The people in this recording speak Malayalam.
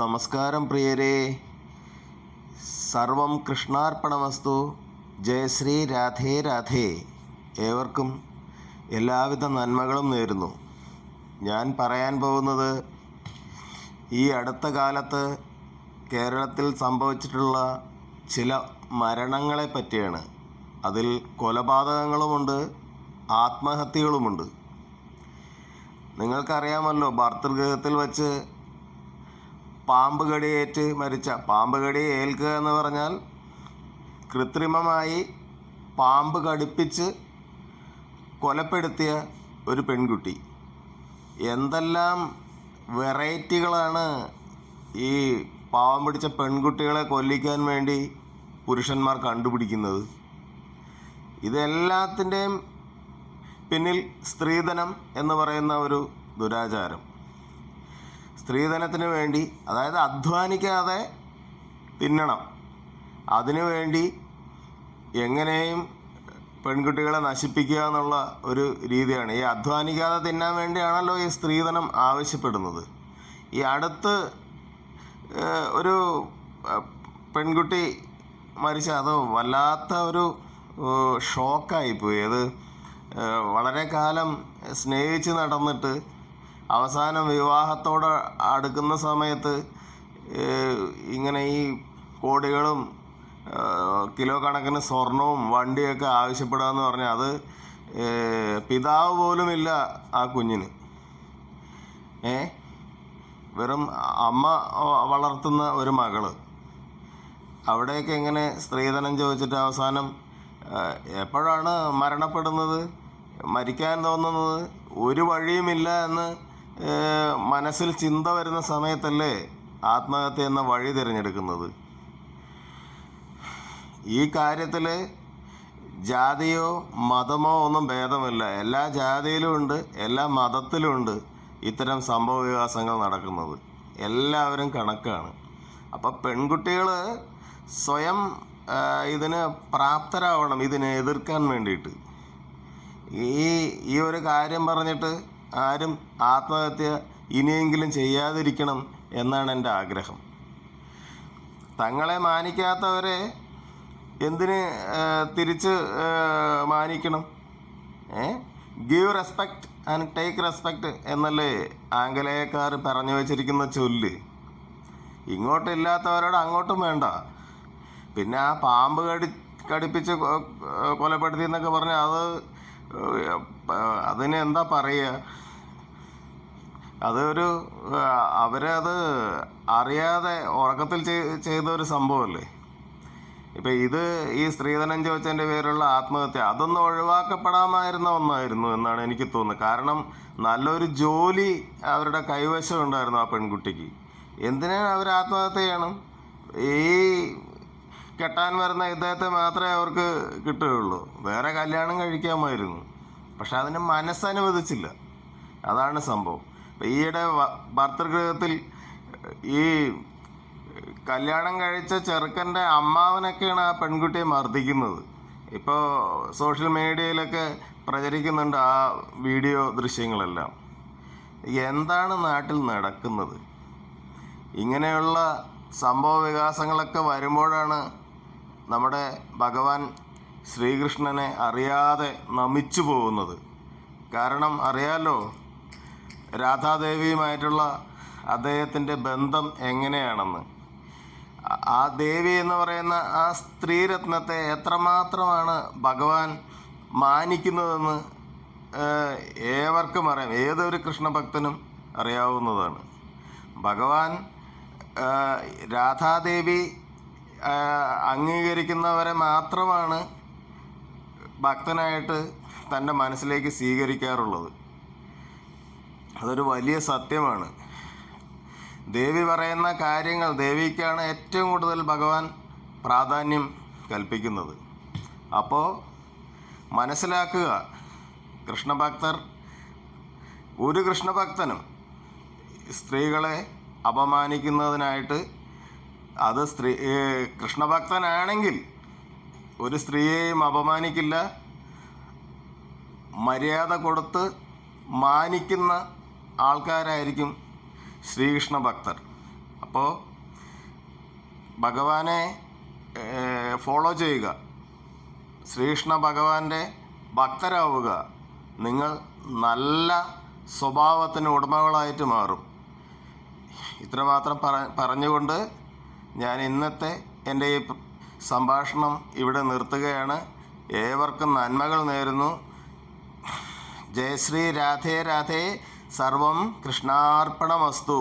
നമസ്കാരം പ്രിയരെ. സർവം കൃഷ്ണാർപ്പണമസ്തു. ജയശ്രീ രാധേ രാധേ. ഏവർക്കും എല്ലാവിധ നന്മകളും നേരുന്നു. ഞാൻ പറയാൻ പോകുന്നത് ഈ അടുത്ത കാലത്ത് കേരളത്തിൽ സംഭവിച്ചിട്ടുള്ള ചില മരണങ്ങളെ പറ്റിയാണ്. അതിൽ കൊലപാതകങ്ങളുമുണ്ട് ആത്മഹത്യകളുമുണ്ട്. നിങ്ങൾക്കറിയാമല്ലോ ഭർത്തൃഗൃഹത്തിൽ വച്ച് പാമ്പ് കടിയേറ്റ് മരിച്ച പാമ്പ് കടി ഏൽക്കുക എന്ന് പറഞ്ഞാൽ കൃത്രിമമായി പാമ്പ് കടിപ്പിച്ച് കൊലപ്പെടുത്തിയ ഒരു പെൺകുട്ടി. എന്തെല്ലാം വെറൈറ്റികളാണ് ഈ പാവം പിടിച്ച പെൺകുട്ടികളെ കൊല്ലിക്കാൻ വേണ്ടി പുരുഷന്മാർ കണ്ടുപിടിക്കുന്നത്. ഇതെല്ലാത്തിന്റെയും പിന്നിൽ സ്ത്രീധനം എന്ന് പറയുന്ന ഒരു ദുരാചാരം. സ്ത്രീധനത്തിന് വേണ്ടി അതായത് അധ്വാനിക്കാതെ തിന്നണം. അതിനു വേണ്ടി എങ്ങനെയും പെൺകുട്ടികളെ നശിപ്പിക്കുക എന്നുള്ള ഒരു രീതിയാണ്. ഈ അധ്വാനിക്കാതെ തിന്നാൻ വേണ്ടിയാണല്ലോ ഈ സ്ത്രീധനം ആവശ്യപ്പെടുന്നത്. ഈ അടുത്ത് ഒരു പെൺകുട്ടി മരിച്ച അത് വല്ലാത്ത ഒരു ഷോക്കായിപ്പോയി. അത് വളരെ കാലം സ്നേഹിച്ച് നടന്നിട്ട് അവസാനം വിവാഹത്തോട് അടുക്കുന്ന സമയത്ത് ഇങ്ങനെ ഈ കോടികളും കിലോ കണക്കിന് സ്വർണവും വണ്ടിയൊക്കെ ആവശ്യപ്പെടുക എന്ന് പറഞ്ഞാൽ അത് പിതാവ് പോലുമില്ല ആ കുഞ്ഞിന്. ഏ? വെറും അമ്മ വളർത്തുന്ന ഒരു മകൾ. അവിടെയൊക്കെ എങ്ങനെ സ്ത്രീധനം ചോദിച്ചിട്ട് അവസാനം എപ്പോഴാണ് മരണപ്പെടുന്നത്? മരിക്കാൻ തോന്നുന്നത്? ഒരു വഴിയുമില്ല എന്ന് മനസ്സിൽ ചിന്ത വരുന്ന സമയത്തല്ലേ ആത്മഹത്യ എന്ന വഴി തിരഞ്ഞെടുക്കുന്നത്? ഈ കാര്യത്തിൽ ജാതിയോ മതമോ ഒന്നും ഭേദമില്ല. എല്ലാ ജാതിയിലും ഉണ്ട് എല്ലാ മതത്തിലും ഉണ്ട് ഇത്തരം സംഭവ വികാസങ്ങൾ നടക്കുന്നത്. എല്ലാവരും കണക്കാണ്. അപ്പം പെൺകുട്ടികൾ സ്വയം ഇതിന് പ്രാപ്തരാവണം ഇതിനെ എതിർക്കാൻ വേണ്ടിയിട്ട്. ഈ ഈ ഒരു കാര്യം പറഞ്ഞിട്ട് ആരും ആത്മഹത്യ ഇനിയെങ്കിലും ചെയ്യാതിരിക്കണം എന്നാണ് എന്റെ ആഗ്രഹം. തങ്ങളെ മാനിക്കാത്തവരെ എന്തിന് തിരിച്ച് മാനിക്കണം? ഏ? Give respect and take respect എന്നല്ലേ ആംഗലേയക്കാർ പറഞ്ഞു വച്ചിരിക്കുന്ന ചൊല്ല്. ഇങ്ങോട്ടില്ലാത്തവരോട് അങ്ങോട്ടും വേണ്ട. പിന്നെ ആ പാമ്പ് കടി കടിപ്പിച്ച് കൊലപ്പെടുത്തി എന്നൊക്കെ പറഞ്ഞാൽ അത് അതിന് എന്താ പറയുക? അതൊരു അവരത് അറിയാതെ ഉറക്കത്തിൽ ചെയ്ത ഒരു സംഭവമല്ലേ? ഇപ്പം ഇത് ഈ സ്ത്രീധനം ചോദിച്ചതിന്റെ പേരുള്ള ആത്മഹത്യ അതൊന്നും ഒഴിവാക്കപ്പെടാമായിരുന്ന ഒന്നായിരുന്നു എന്നാണ് എനിക്ക് തോന്നുന്നത്. കാരണം നല്ലൊരു ജോലി അവരുടെ കൈവശം ഉണ്ടായിരുന്നു ആ പെൺകുട്ടിക്ക്. എന്തിനാണ് അവർ ആത്മഹത്യ ചെയ്യണം? ഈ കെട്ടാൻ വരുന്ന ഇദ്ദേഹത്തെ മാത്രമേ അവർക്ക് കിട്ടുകയുള്ളൂ. വേറെ കല്യാണം കഴിക്കാമായിരുന്നു. പക്ഷെ അതിന് മനസ്സനുവദിച്ചില്ല. അതാണ് സംഭവം. ഈയിടെ ഭർത്തൃഗൃഹത്തിൽ ഈ കല്യാണം കഴിച്ച ചെറുക്കന്റെ അമ്മാവനൊക്കെയാണ് ആ പെൺകുട്ടിയെ മർദ്ദിക്കുന്നത്. ഇപ്പോൾ സോഷ്യൽ മീഡിയയിലൊക്കെ പ്രചരിക്കുന്നുണ്ട് ആ വീഡിയോ ദൃശ്യങ്ങളെല്ലാം. എന്താണ് നാട്ടിൽ നടക്കുന്നത്? ഇങ്ങനെയുള്ള സംഭവ വികാസങ്ങളൊക്കെ വരുമ്പോഴാണ് നമ്മുടെ ഭഗവാൻ ശ്രീകൃഷ്ണനെ അറിയാതെ നമിച്ചു പോകുന്നത്. കാരണം അറിയാലോ രാധാദേവിയുമായിട്ടുള്ള അദ്ദേഹത്തിന്റെ ബന്ധം എങ്ങനെയാണെന്ന്. ആ- ദേവി എന്ന് പറയുന്ന ആ സ്ത്രീരത്നത്തെ എത്രമാത്രമാണ് ഭഗവാൻ മാനിക്കുന്നതെന്ന് ഏവർക്കും അറിയാം. ഏതൊരു കൃഷ്ണഭക്തനും അറിയാവുന്നതാണ്. ഭഗവാൻ രാധാദേവി അംഗീകരിക്കുന്നവരെ മാത്രമാണ് ഭക്തനായിട്ട് തന്റെ മനസ്സിലേക്ക് സ്വീകരിക്കാറുള്ളത്. അതൊരു വലിയ സത്യമാണ്. ദേവി പറയുന്ന കാര്യങ്ങൾ ദേവിക്കാണ് ഏറ്റവും കൂടുതൽ ഭഗവാൻ പ്രാധാന്യം കൽപ്പിക്കുന്നത്. അപ്പോൾ മനസ്സിലാക്കുക കൃഷ്ണഭക്തർ ഒരു കൃഷ്ണഭക്തനും സ്ത്രീകളെ അപമാനിക്കുന്നതിനായിട്ട് അത് സ്ത്രീ കൃഷ്ണഭക്തനാണെങ്കിൽ ഒരു സ്ത്രീയെയും അപമാനിക്കില്ല. മര്യാദ കൊടുത്ത് മാനിക്കുന്ന ആൾക്കാരായിരിക്കും ശ്രീകൃഷ്ണ ഭക്തർ അപ്പോൾ ഭഗവാനെ ഫോളോ ചെയ്യുക. ശ്രീകൃഷ്ണ ഭഗവാന്റെ ഭക്തരാവുക. നിങ്ങൾ നല്ല സ്വഭാവത്തിന് ഉടമകളായിട്ട് മാറും. ഇത്രമാത്രം പറ പറഞ്ഞുകൊണ്ട് ഞാൻ ഇന്നത്തെ എന്റെ ഈ സംഭാഷണം ഇവിടെ നിർത്തുകയാണ്. ഏവർക്കും നന്മകൾ നേരുന്നു. ജയശ്രീ രാധേ രാധേ. സർവം കൃഷ്ണാർപ്പണമസ്തു.